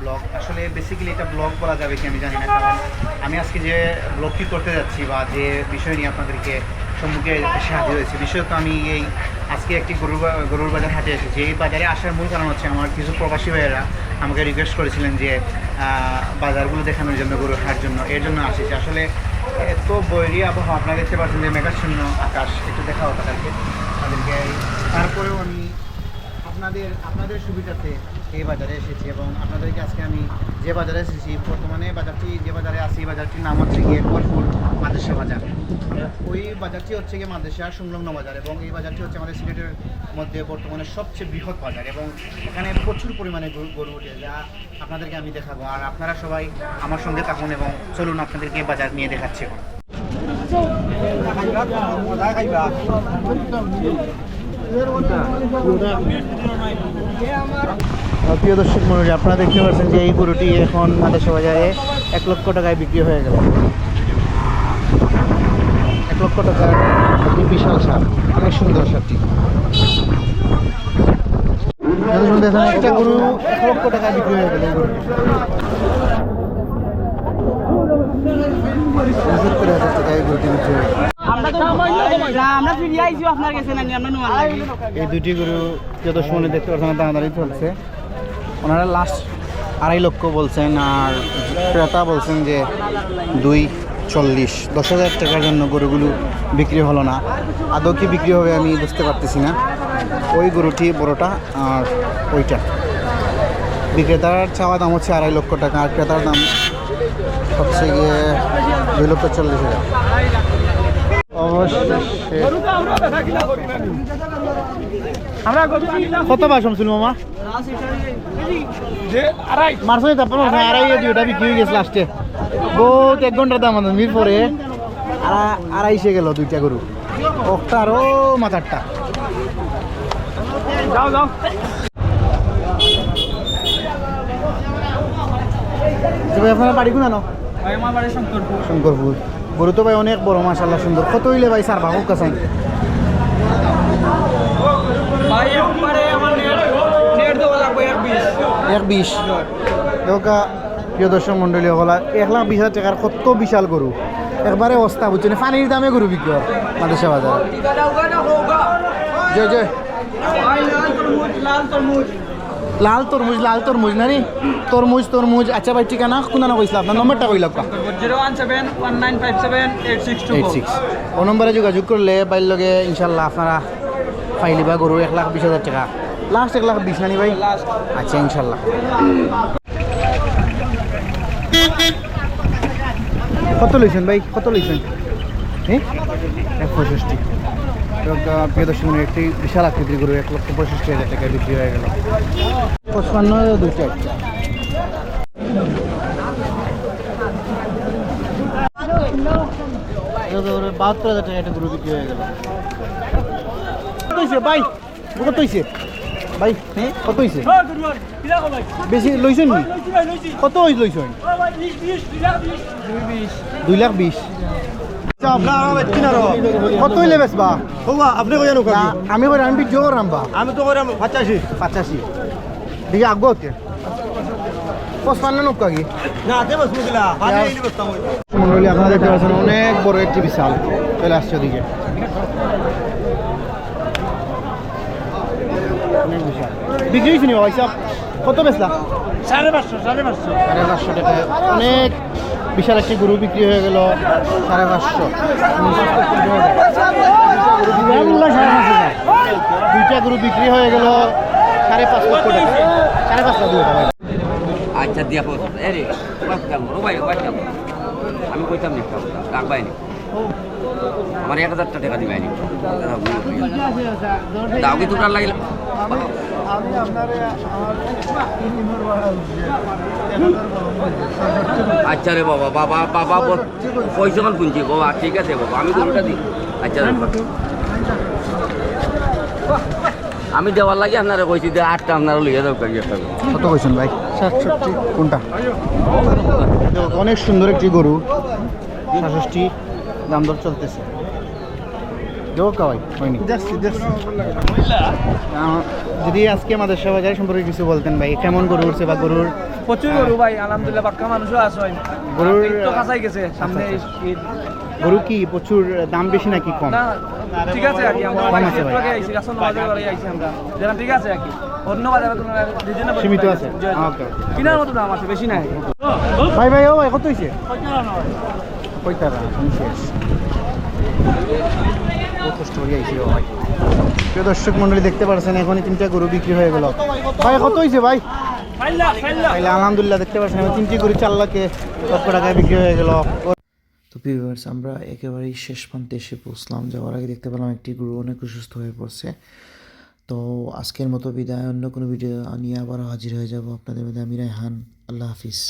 Blog আসলে basically এটা blog বলা যাবে কি আমি জানি না, কারণ আমি আজকে যে ব্লগটি করতে যাচ্ছি বা যে বিষয় নিয়ে আপনাদেরকে সম্মুখে এসে হাজির হয়েছে বিশেষত আমি এই আজকে একটি গরুর গরুর বাজার হাটে এসেছি। এই বাজারে আসার মূল কারণ হচ্ছে আমার কিছু প্রবাসী ভাইয়েরা আমাকে রিকোয়েস্ট করেছিলেন যে বাজারগুলো দেখানোর জন্য, গরুর হাট জন্য, এর জন্য আসেছি। আসলে এত বৈরী আবহাওয়া, আপনারা দেখতে পাচ্ছেন যে মেঘাচ্ছন্ন আকাশ, একটু দেখাও তাদেরকে তাদেরকে তারপরেও আমি আপনাদের আপনাদের সুবিধাতে এই বাজারে এসেছি এবং আপনাদেরকে আজকে আমি যে বাজারে এসেছি, বর্তমানে বাজারটি, যে বাজারে আছি, এই বাজারটির নাম হচ্ছে গিয়ে কলপুর মাদেশা বাজার। ওই বাজারটি হচ্ছে গিয়ে মাদেশার সংলগ্ন বাজার এবং এই বাজারটি হচ্ছে আমাদের সিলেটের মধ্যে বর্তমানে সবচেয়ে বৃহৎ বাজার এবং এখানে প্রচুর পরিমাণে গরু ওঠে যা আপনাদেরকে আমি দেখাবো। আর আপনারা সবাই আমার সঙ্গে থাকুন এবং চলুন আপনাদেরকে বাজার নিয়ে দেখাচ্ছি। প্রিয় দর্শক মন্ডলী, আপনারা দেখতে পাচ্ছেন যে এই গরুটি এখন মাদেশা বাজারে এক লক্ষ টাকায় বিক্রি হয়ে গেল। এক লক্ষ টাকার একটি বিশাল সার। অনেক সুন্দর সারটি। একটা গরু এক লক্ষ টাকায় বিক্রি হয়ে গেল। এই গরুটি বিক্রি গেল আমরা ফিরে আইছি আপনার কাছে নাকি আমরা নোয়ার লাগি এই দুটি গরু যত সময় দেখতে পাচ্ছেন দাঁড়াদাঁড়ি চলছে। ওনারা লাস্ট আড়াই লক্ষ বলছেন আর ক্রেতা বলছেন যে দুই চল্লিশ দশ হাজার টাকার জন্য গরুগুলো বিক্রি হলো না। আদৌ কি বিক্রি হবে আমি বুঝতে পারতেছি না। ওই গরুটি বড়টা আর ওইটা। বিক্রেতার চাওয়া দাম হচ্ছে আড়াই লক্ষ টাকা আর ক্রেতার দাম হচ্ছে গিয়ে দুই লক্ষ চল্লিশ হাজার। কত বাস শুনছিল মামা? মারছো তারপর? মারছো আড়াই দুইটা বিক্রি হয়ে গেছে লাস্টে বহুত এক ঘণ্টার দাম আছে মির পরে আড়া- আড়াইশে গেল দুইটা গরু। একটা আর ও মাথারটা। যাও যাও। আপনার বাড়ি কোন আনো? শঙ্করপুর। গরু তো ভাই অনেক বড় মাসাল্লাহ সুন্দর। কত হইলে ভাই সার বাবু কাছাই এক বিশ। এক প্রিয় দর্শক মন্ডলী হল এক লাখ বিশ হাজার টাকার কত বিশাল গরু? একবারে অবস্থা বুঝছেন পানির দামে গরু বিক্রি মাদেশা বাজার। জয় জয়। লাল তরমুজ। লাল তরমুজ লাল তরমুজ না নি তরমুজ তরমুজ। আচ্ছা ভাই, ঠিকানা? কোনা কইছিল? আপনার নম্বরটা কইল zero seven one nine five eight eight ও নম্বরে যোগাযোগ করলে বাইর লগে ইনশাল্লাহ আপনারা পাইলি বা গরু এক লাখ বিশ হাজার টাকা। লাস্ট এক লাখ বিশ নানি ভাই? আচ্ছা ইনশাল্লাহ কত লইছেন ভাই? কত লইছেন? হ্যাঁ এক পঁয়ষষ্টি প্রিয় দর্শক একটি বিশাল আকৃতির গরু এক লক্ষ পঁয়ষষ্টি হাজার টাকায় বিক্রি হয়ে গেল। পঁচপান্ন দুইটা একটা বাহাত্তর হাজার টাকা একটা গরু বিক্রি হয়ে গেল। ভাই? কত হয়েছে ভাই হ্যাঁ কত হয়েছে বেশি লইছেন নি? কত লইছেন? দুই লাখ বিশ। কত হইলে বেচবা? আপনি কই জানো না আমি কই আমি বা আমি তো কইরাম পঁচাশি। পঁচাশি। দেখি আগ্রহ হতে পঁচপান্ন নব্বই কি? না তে বস মুগলা পানি আইলি বসতাম ওই। মন্ডলী আপনারা দেখতে পাচ্ছেন অনেক বড় একটি বিশাল। চলে আসছে ওদিকে। অনেক বিশাল। বিক্রি হয়েছে নি ভাই কত বেচলা? সাড়ে পাঁচশো সাড়ে পাঁচশো। সাড়ে পাঁচশো টাকায় অনেক বিশাল একটি গরু বিক্রি হয়ে গেল সাড়ে পাঁচশো। দুইটা গরু বিক্রি হয়ে গেল সাড়ে পাঁচ লক্ষ টাকা। সাড়ে পাঁচ লক্ষ টাকা। আচ্ছা দিয়া আমি কইতাম নি রাখবাই নি। আমার এক হাজার টাকা দিবাই নি। দাও কি তোমরা লাগিল আচ্ছা রে বাবা বাবা বাবা বল। পয়সা কল পুঞ্জি বাবা ঠিক আছে বাবা আমি গরুটা দিই। আচ্ছা আমি দেওয়ার লাগে আপনারা কইছি যে আটটা আপনারা লইয়া যাও কাজ কত কইছেন ভাই? সাতষট্টি। কোনটা? অনেক সুন্দর একটি গরু। সাতষট্টি। দাম দর চলতেছে। জোকা ভাই? হয়নি। দেখছি দেখছি। যদি আজকে আমাদের সেবাগার সম্পর্কে কিছু বলতেন ভাই কেমন গরু উঠছে বা গরুর প্রচুর গরু ভাই আলহামদুলিল্লাহ বাক্কা মানুষও আছে গরুর- তো কাছাই গেছে সামনে ঈদ। গরু কি প্রচুর দাম বেশি নাকি কম? ঠিক আছে আর কি আমরা আইছি রাসন বাজার করে আইছি আমরা। যেটা ঠিক আছে আর কি। অন্য সীমিত আছে? কিনার মতো দাম আছে বেশি নাই। ভাই ভাই ও ভাই কত কয়টা কষ্ট করে আইছি ভাই। প্রিয় দর্শক মন্ডলী দেখতে পাচ্ছেন এখনই তিনটা গরু বিক্রি হয়ে গেল। ভাই কত হয়েছে ভাই? তাইলে আলহামদুলিল্লাহ দেখতে পাচ্ছেন আমি তিনটি করে চার লাখে লক্ষ টাকায় বিক্রি হয়ে গেল। তো ভিউয়ার্স আমরা একেবারেই শেষ প্রান্তে এসে পৌঁছলাম। যাওয়ার আগে দেখতে পেলাম একটি গরু অনেক অসুস্থ হয়ে পড়ছে। তো আজকের মতো বিদায় অন্য কোনো ভিডিও নিয়ে আবার হাজির হয়ে যাব। আপনাদের মধ্যে আমি রায়হান। আল্লাহ হাফিজ।